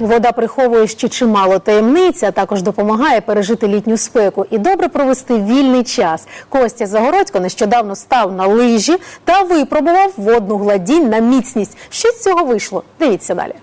Вода приховує ще чимало таємниць, а також допомагає пережити літню спеку і добре провести вільний час. Костя Загородько нещодавно став на лижі та випробував водну гладінь на міцність. Що з цього вийшло? Дивіться далі.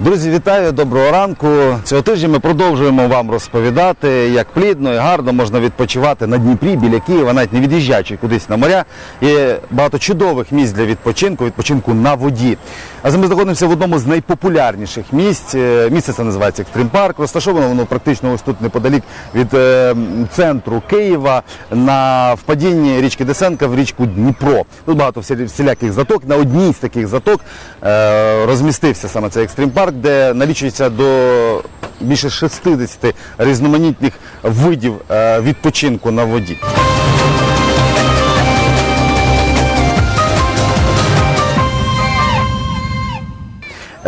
Друзі, вітаю, доброго ранку. Цього тижня ми продовжуємо вам розповідати, як плідно і гарно можна відпочивати на Дніпрі біля Києва, навіть не від'їжджаючи кудись на моря. Є багато чудових місць для відпочинку, відпочинку на воді. А ми знаходимося в одному з найпопулярніших місць. Е, Місце це називається Екстрім Парк. Розташовано воно практично ось тут неподалік від е, центру Києва на впадінні річки Десенка в річку Дніпро. Тут багато всіляких заток. На одній з таких заток е, розмістився саме цей екстрім парк, де налічується до більше 60 різноманітних видів е, відпочинку на воді.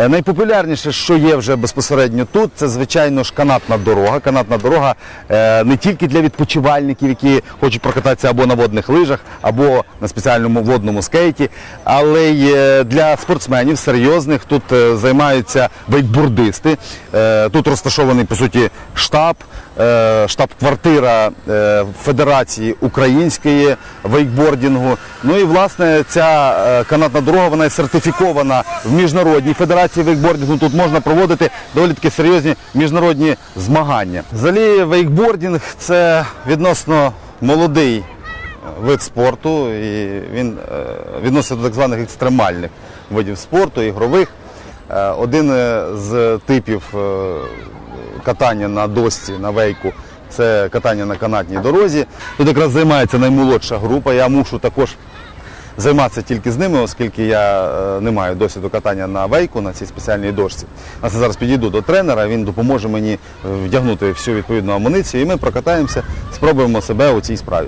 Найпопулярніше, що є вже безпосередньо тут, це звичайно ж канатна дорога. Канатна дорога е, не тільки для відпочивальників, які хочуть прокататися або на водних лижах, або на спеціальному водному скейті, але й е, для спортсменів серйозних тут е, займаються вейкбордисти. Е, Тут розташований по суті штаб, е, штаб-квартира е, Федерації української вейкбордінгу. Ну і власне ця е, канатна дорога вона сертифікована в міжнародній федерації вейкбордінгу. Тут можна проводити доволі таки серйозні міжнародні змагання. Взагалі вейкбордінг це відносно молодий е, вид спорту, і він е, відноситься до так званих екстремальних видів спорту, ігрових. Е, Один з типів катання на досці, на вейку, це катання на канатній дорозі. Тут якраз займається наймолодша група. Я мушу також займатися тільки з ними, оскільки я е, не маю досвіду катання на вейку на цій спеціальній дошці. А це зараз підійду до тренера, він допоможе мені е, вдягнути всю відповідну амуніцію, і ми прокатаємося, спробуємо себе у цій справі.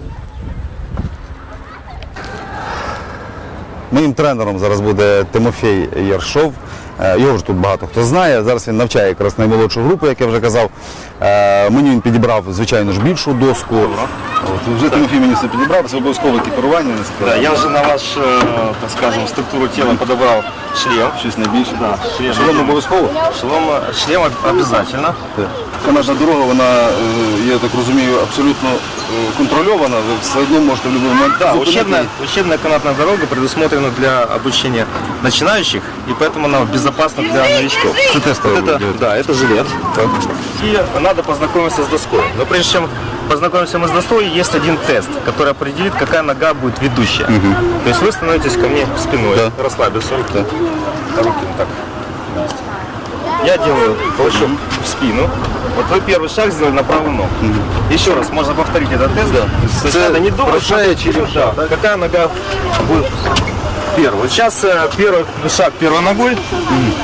Моїм тренером зараз буде Тимофій Яршов. Е, Його вже тут багато хто знає. Зараз він навчає якраз наймолодшу групу, як я вже казав. Е, Мені він підібрав, звичайно ж, більшу доску. От, вже Тимофій мені все підібрав, це обов'язкове екіпірування. не Да, я уже на ваш, э, так скажем, структуру тела подобрал шлем. Щось найбільше. Да, шлем. Шолом обов'язково? Шлем, шлем обязательно. Так. Канадна дорога, вона, е, я так розумію, абсолютно е, контрольована. Ви все одно можете в будь-який момент Да, зупинити учебная, її. учебная канатная дорога предусмотрена для обучения начинающих, и поэтому она безопасна для новичков. Это тестовый Вот это, будет. да, это жилет. И надо познакомиться с доской. Но прежде чем познакомимся мы с доской, есть один тест, который определит, какая нога будет ведущая. То есть вы становитесь ко мне спиной, Да. расслабился, руки, руки вот так. Я делаю толчок в спину. Вот вы первый шаг сделали на правую ногу. Еще раз, можно повторить этот тест. То есть Это надо не думать, что- да, какая нога будет первой. Вот сейчас э, первый шаг первой ногой.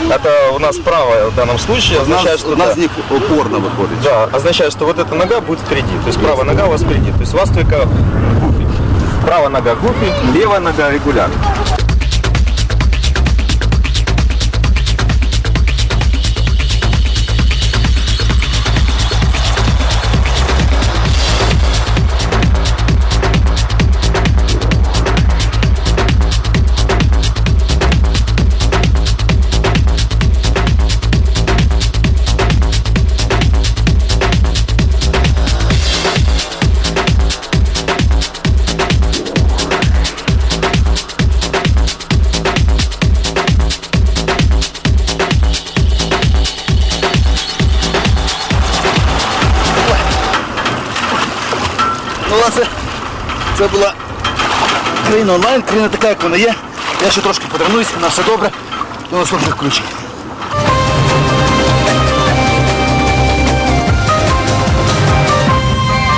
Это у нас правая в данном случае. Означает, что одна да, з них опорна виходить. да, означает, что вот эта нога будет впереди. То есть правая нога у вас впереди. То есть у вас только гуфи. Правая нога гуфи, левая нога регуляр. Ну, власне, це була країна онлайн, країна така, як вона є. Я ще трошки потренуюсь, у нас все добре. До наступних включень.